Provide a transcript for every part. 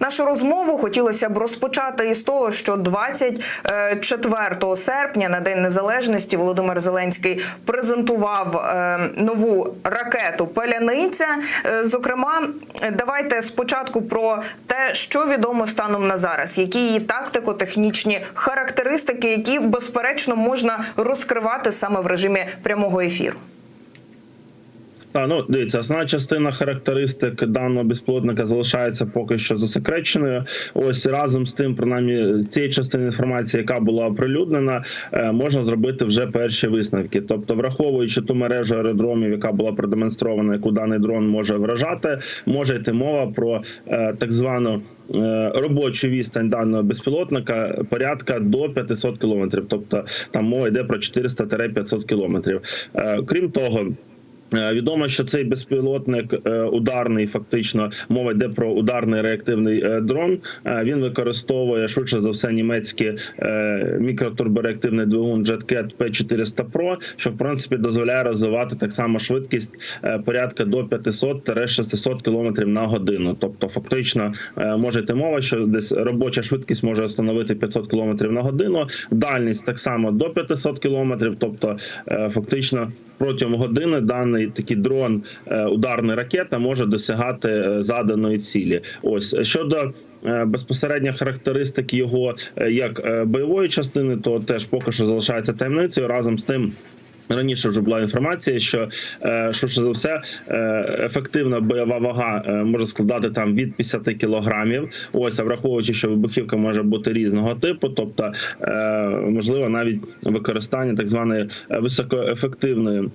нашу розмову хотілося б розпочати із того, що 24 серпня на День Незалежності Володимир Зеленський презентував е, нову ракету Паляниця. Е, Зокрема, давайте спочатку про те, що відомо станом на зараз, які її тактико-технічні характеристики, які безперечно можна розкривати саме в режимі прямого ефіру. Та ну дивіться, основна частина характеристик даного безпілотника залишається поки що засекреченою. Ось разом з тим, принаймні, цієї частини інформації, яка була оприлюднена, е, можна зробити вже перші висновки. Тобто, враховуючи ту мережу аеродромів, яка була продемонстрована, яку даний дрон може вражати, може йти мова про е, так звану е, робочу відстань даного безпілотника порядка до 500 кілометрів. Тобто там мова йде про 400-500 кілометрів. Крім того. Е, Відомо, що цей безпілотник е, ударний, фактично мова йде про ударний реактивний е, дрон. Він використовує швидше за все німецький е, мікротурбореактивний двигун JetCat P400 Pro, що в принципі дозволяє розвивати так само швидкість порядка до 500-600 км на годину. Тобто, фактично може йти мова, що десь робоча швидкість може становити 500 км на годину. Дальність так само до 500 км, тобто фактично протягом години даний такий дрон, е, ударна ракета може досягати е, заданої цілі. Ось щодо е, безпосередньо характеристик його як бойової частини, то теж поки що залишається таємницею. Разом з тим. Раніше вже була інформація, що е, швидше за все е, ефективна бойова вага е, може складати там від 50 кілограмів. Ось а враховуючи, що вибухівка може бути різного типу, тобто можливо навіть використання так званої високоефективної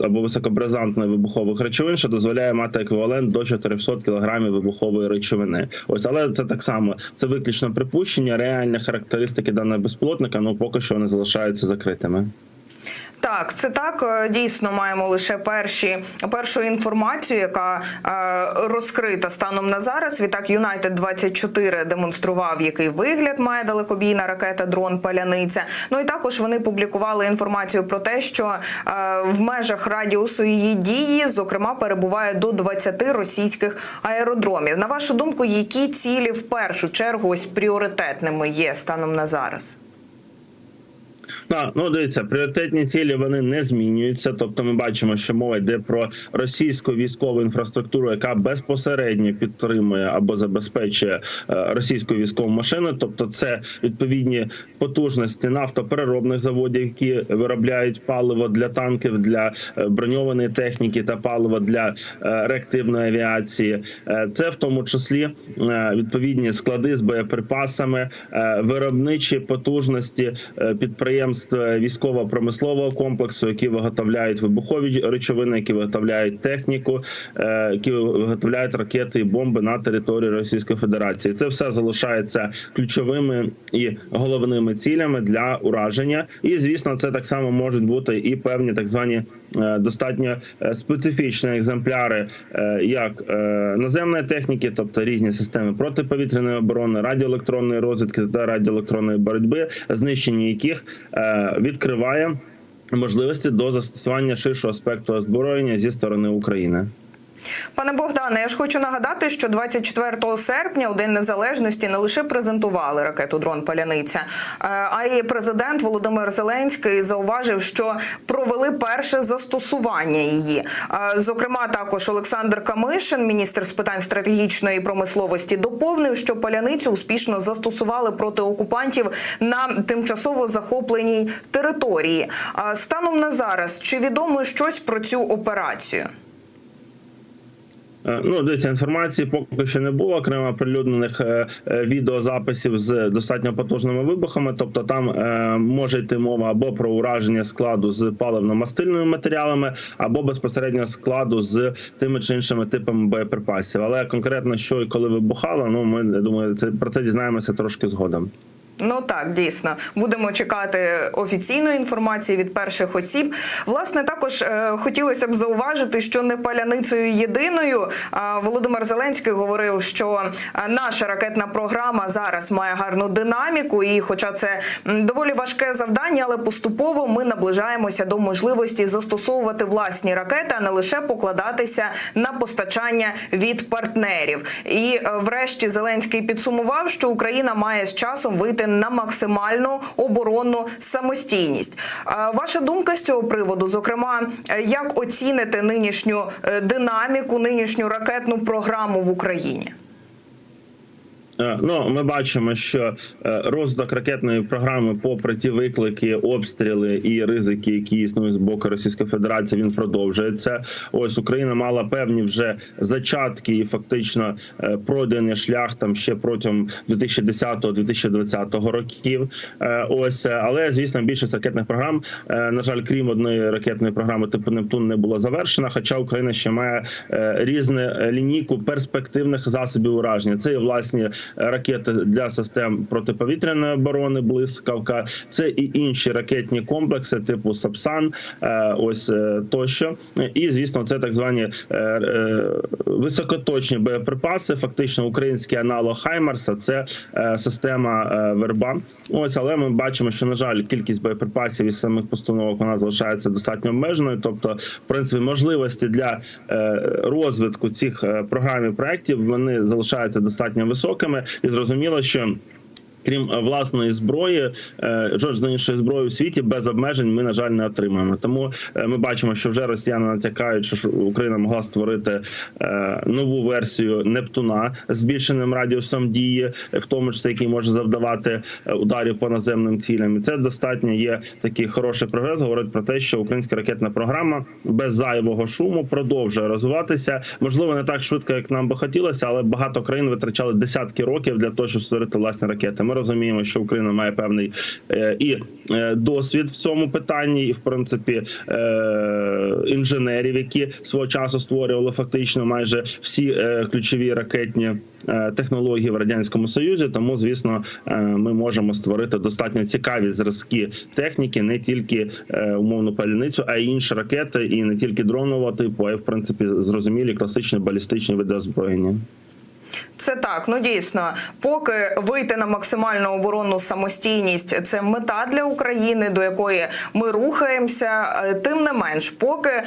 або високобразантної вибухових речовин, що дозволяє мати еквівалент до 400 кілограмів вибухової речовини. Ось, але це так само це виключно припущення. Реальні характеристики даного безпілотника ну поки що вони залишаються закритими. Так, це так. Е, Дійсно, маємо лише перші першу інформацію, яка е, розкрита станом на зараз. Відтак, Юнайтед 24 демонстрував, який вигляд має далекобійна ракета дрон Паляниця. Ну і також вони публікували інформацію про те, що е, в межах радіусу її дії, зокрема, перебуває до 20 російських аеродромів. На вашу думку, які цілі в першу чергу ось пріоритетними є станом на зараз? Так, ну дивіться, пріоритетні цілі вони не змінюються. Тобто, ми бачимо, що мова йде про російську військову інфраструктуру, яка безпосередньо підтримує або забезпечує е, російську військову машину. Тобто, це відповідні потужності нафтопереробних заводів, які виробляють паливо для танків, для е, броньованої техніки та паливо для е, реактивної авіації. Це в тому числі відповідні склади з боєприпасами, виробничі потужності е, е, військово-промислового комплексу, які виготовляють вибухові речовини, які виготовляють техніку, е, які виготовляють ракети і бомби на території Російської Федерації. Це все залишається ключовими і головними цілями для ураження. І звісно, це так само можуть бути і певні так звані е, достатньо специфічні екземпляри, як наземної техніки, тобто різні системи протиповітряної оборони, радіоелектронної розвідки та радіоелектронної боротьби, знищення яких відкриває можливості до застосування ширшого спектру озброєння зі сторони України. Пане Богдане, я ж хочу нагадати, що 24 серпня, у День Незалежності, не лише презентували ракету дрон Паляниця, е, а й президент Володимир Зеленський зауважив, що провели перше застосування її. Е, Зокрема, також Олександр Камишин, міністр з питань стратегічної промисловості, доповнив, що паляницю успішно застосували проти окупантів на тимчасово захопленій території. Е, Станом на зараз чи відомо щось про цю операцію? Е, Ну, дивіться, інформації поки що не було окремо оприлюднених е, е, відеозаписів з достатньо потужними вибухами. Тобто, там може йти мова або про ураження складу з паливно-мастильними матеріалами, або безпосередньо складу з тими чи іншими типами боєприпасів. Але конкретно що і коли вибухало, ну ми я думаю, це про це дізнаємося трошки згодом. Ну так, дійсно, будемо чекати офіційної інформації від перших осіб. Власне, також е, хотілося б зауважити, що не паляницею єдиною. А Володимир Зеленський говорив, що е, наша ракетна програма зараз має гарну динаміку, і, хоча це доволі важке завдання, але поступово ми наближаємося до можливості застосовувати власні ракети, а не лише покладатися на постачання від партнерів. І е, врешті Зеленський підсумував, що Україна має з часом вийти на максимальну оборонну самостійність. Е, Ваша думка з цього приводу, зокрема, е, як оцінити нинішню е, динаміку, нинішню ракетну програму в Україні? Е, Ну, ми бачимо, що е, розвиток ракетної програми, попри ті виклики, обстріли і ризики, які існують з боку Російської Федерації, він продовжується. Ось Україна мала певні вже зачатки і фактично е, пройдений шлях там ще протягом 2010-2020 років. Ось, але звісно, більшість ракетних програм, на жаль, крім одної ракетної програми типу Нептун, не була завершена. Хоча Україна ще має різну лінійку перспективних засобів ураження. Це і власні ракети для систем протиповітряної оборони, блискавка, це і інші ракетні комплекси, типу Сапсан, е, ось е, тощо. І звісно, це так звані е, високоточні боєприпаси. Фактично, український аналог Хаймарса це система Верба. Ось, але ми бачимо, що на жаль, кількість боєприпасів із самих постановок вона залишається достатньо обмеженою. Тобто, в принципі, можливості для розвитку цих програм і проєктів вони залишаються достатньо високими, і зрозуміло, що. Крім е, власної зброї, е, жодної іншої зброї в світі без обмежень ми на жаль не отримаємо. Тому е, ми бачимо, що вже росіяни натякають, що Україна могла створити нову версію Нептуна з збільшеним радіусом дії, в тому числі який може завдавати ударів по наземним цілям. І це достатньо є такий хороший прогрес. Говорить про те, що українська ракетна програма без зайвого шуму продовжує розвиватися. Можливо, не так швидко, як нам би хотілося, але багато країн витрачали десятки років для того, щоб створити власні ракети. Ми розуміємо, що Україна має певний е, і е, досвід в цьому питанні, і в принципі е, інженерів, які свого часу створювали фактично майже всі ключові ракетні технології в радянському союзі. Тому, звісно, ми можемо створити достатньо цікаві зразки техніки, не тільки умовну паляницю, а й інші ракети, і не тільки дронового типу, а й в принципі зрозумілі класичні балістичні види озброєння. Це так, ну дійсно, поки вийти на максимальну оборонну самостійність це мета для України, до якої ми рухаємося. Е, Тим не менш, поки е,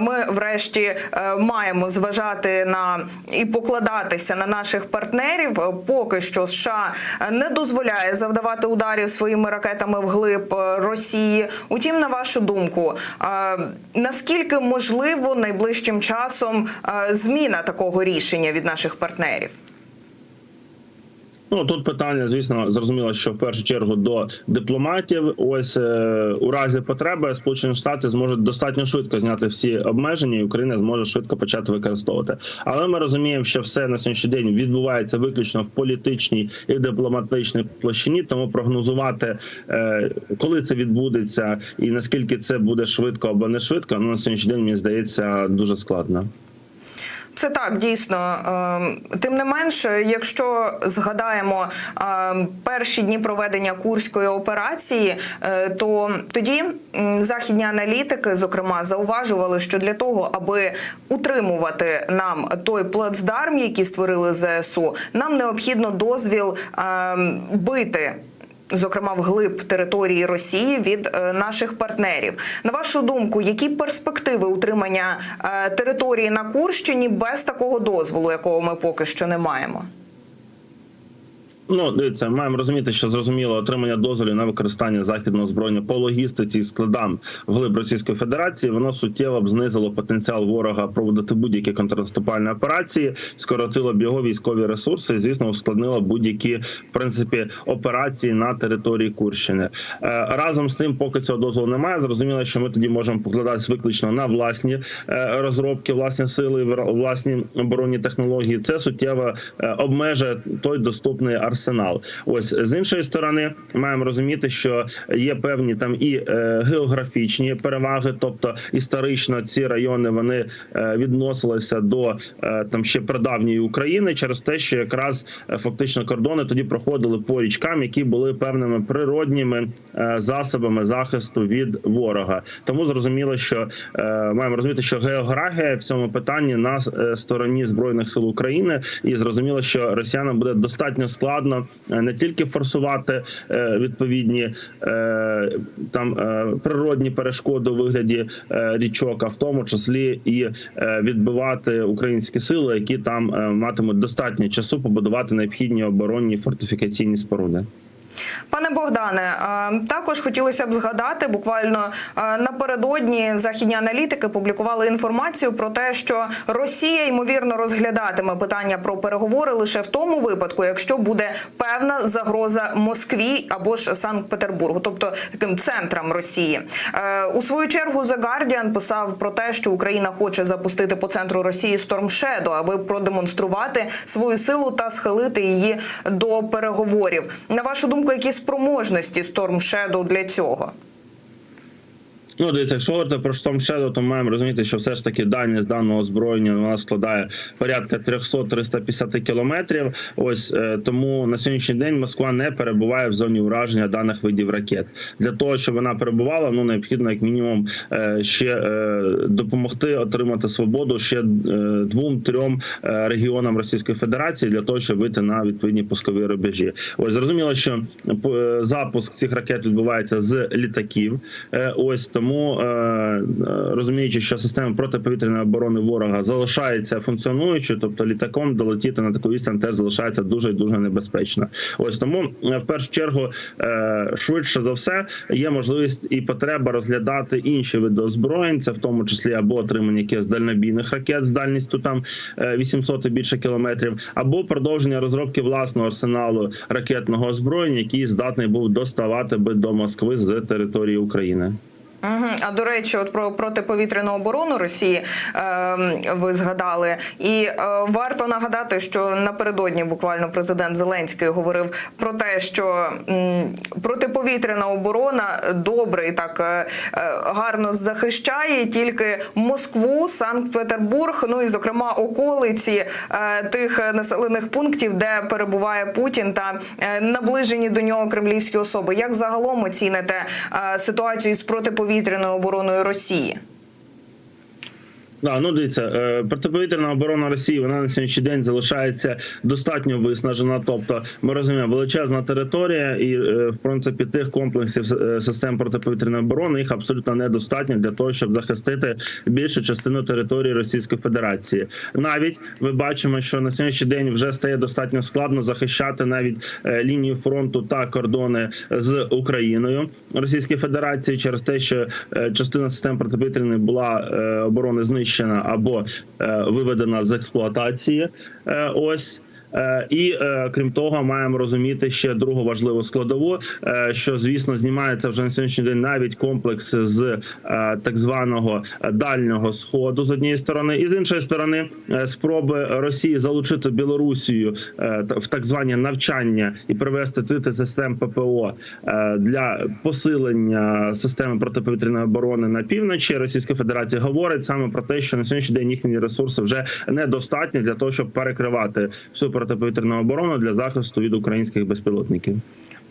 ми врешті е, маємо зважати на і покладатися на наших партнерів, поки що США не дозволяє завдавати ударів своїми ракетами вглиб Росії. Утім, на вашу думку, наскільки можливо найближчим часом зміна такого рішення від наших партнерів? Ну тут питання, звісно, зрозуміло, що в першу чергу до дипломатів. Ось е, у разі потреби Сполучені Штати зможуть достатньо швидко зняти всі обмеження, і Україна зможе швидко почати використовувати. Але ми розуміємо, що все на сьогоднішній день відбувається виключно в політичній і дипломатичній площині. Тому прогнозувати, е, коли це відбудеться, і наскільки це буде швидко або не швидко, ну на сьогоднішній день мені здається дуже складно. Це так дійсно. Ем, Тим не менше, якщо згадаємо ем, перші дні проведення курської операції, е, то тоді західні аналітики, зокрема, зауважували, що для того, аби утримувати нам той плацдарм, який створили ЗСУ, нам необхідно дозвіл ем, бити зокрема вглиб території Росії від е, наших партнерів. На вашу думку, які перспективи утримання е, території на Курщині без такого дозволу, якого ми поки що не маємо? Ну, дивіться, маємо розуміти, що зрозуміло отримання дозволів на використання західного збройня по логістиці і складам вглиб Російської Федерації, воно суттєво б знизило потенціал ворога проводити будь-які контрнаступальні операції, скоротило б його військові ресурси, і звісно, ускладнило будь-які в принципі операції на території Курщини. Е, Разом з тим, поки цього дозволу немає, зрозуміло, що ми тоді можемо покладатися виключно на власні е, розробки, власні сили, власні оборонні технології. Це суттєво е, обмежує той доступний арсенал арсенал. Ось з іншої сторони, маємо розуміти, що є певні там і е, географічні переваги, тобто історично ці райони вони е, відносилися до е, там ще прадавньої України через те, що якраз фактично кордони тоді проходили по річкам, які були певними природніми засобами захисту від ворога. Тому зрозуміло, що маємо розуміти, що географія в цьому питанні на стороні збройних сил України, і зрозуміло, що росіянам буде достатньо складно е, не тільки форсувати е, відповідні е, там природні перешкоди у вигляді річок, а в тому числі і відбивати українські сили, які там матимуть достатньо часу побудувати необхідні оборонні фортифікаційні споруди. Пане Богдане, е, також хотілося б згадати буквально е, напередодні західні аналітики публікували інформацію про те, що Росія ймовірно розглядатиме питання про переговори лише в тому випадку, якщо буде певна загроза Москві або ж Санкт-Петербургу, тобто таким центрам Росії. Е, У свою чергу The Guardian писав про те, що Україна хоче запустити по центру Росії Storm Shadow, аби продемонструвати свою силу та схилити її до переговорів. На вашу думку, які спроможності Storm Shadow для цього? Ну, дивіться, якщо говорити про Storm Shadow, то маємо розуміти, що все ж таки дальність даного озброєння вона складає порядка 300-350 кілометрів. Ось е, тому на сьогоднішній день Москва не перебуває в зоні ураження даних видів ракет. Для того щоб вона перебувала, ну необхідно як мінімум е, ще е, допомогти отримати свободу ще двом-трьом регіонам Російської Федерації для того, щоб вийти на відповідні пускові рубежі. Ось зрозуміло, що запуск цих ракет відбувається з літаків. Ось тому, е, е, розуміючи, що система протиповітряної оборони ворога залишається функціонуючою, тобто літаком долетіти на таку відстань теж залишається дуже дуже небезпечно. Ось тому е, в першу чергу швидше за все є можливість і потреба розглядати інші види озброєнь, це в тому числі або отримання якихось дальнобійних ракет з дальністю там е, 800 і більше кілометрів, або продовження розробки власного арсеналу ракетного озброєння, який здатний був доставати би до Москви з території України. Угу. А до речі, от про протиповітряну оборону Росії е, ви згадали, і е, варто нагадати, що напередодні буквально президент Зеленський говорив про те, що м, протиповітряна оборона добре і так е, е, гарно захищає тільки Москву, Санкт-Петербург, ну і зокрема околиці е, тих населених пунктів, де перебуває Путін та е, наближені до нього кремлівські особи. Як загалом оціните е, ситуацію з протиповітряною обороною Росії? Да, ну дивіться, е, протиповітряна оборона Росії вона на сьогоднішній день залишається достатньо виснажена. Тобто, ми розуміємо, величезна територія, і е, в принципі тих комплексів е, систем протиповітряної оборони їх абсолютно недостатньо для того, щоб захистити більшу частину території Російської Федерації. Навіть ми бачимо, що на сьогоднішній день вже стає достатньо складно захищати навіть лінію фронту та кордони з Україною Російської Федерації через те, що частина систем протиповітряної була оборони знищена або е, виведена з експлуатації. Е, Ось. Е, І е, крім того, маємо розуміти ще другу важливу складову, е, що звісно знімається вже на сьогоднішній день навіть комплекс з так званого дальнього сходу з однієї сторони, і з іншої сторони, спроби Росії залучити Білорусію в так звані навчання і привести тити систем ППО для посилення системи протиповітряної оборони на півночі. Російської Федерації говорить саме про те, що на сьогоднішній день їхні ресурси вже недостатні для того, щоб перекривати всю протиповітряну оборону для захисту від українських безпілотників.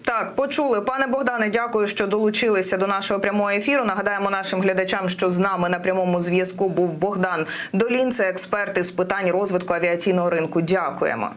Так, почули, пане Богдане. Дякую, що долучилися до нашого прямого ефіру. Нагадаємо нашим глядачам, що з нами на прямому зв'язку був Богдан Долін, це експерт із питань розвитку авіаційного ринку. Дякуємо.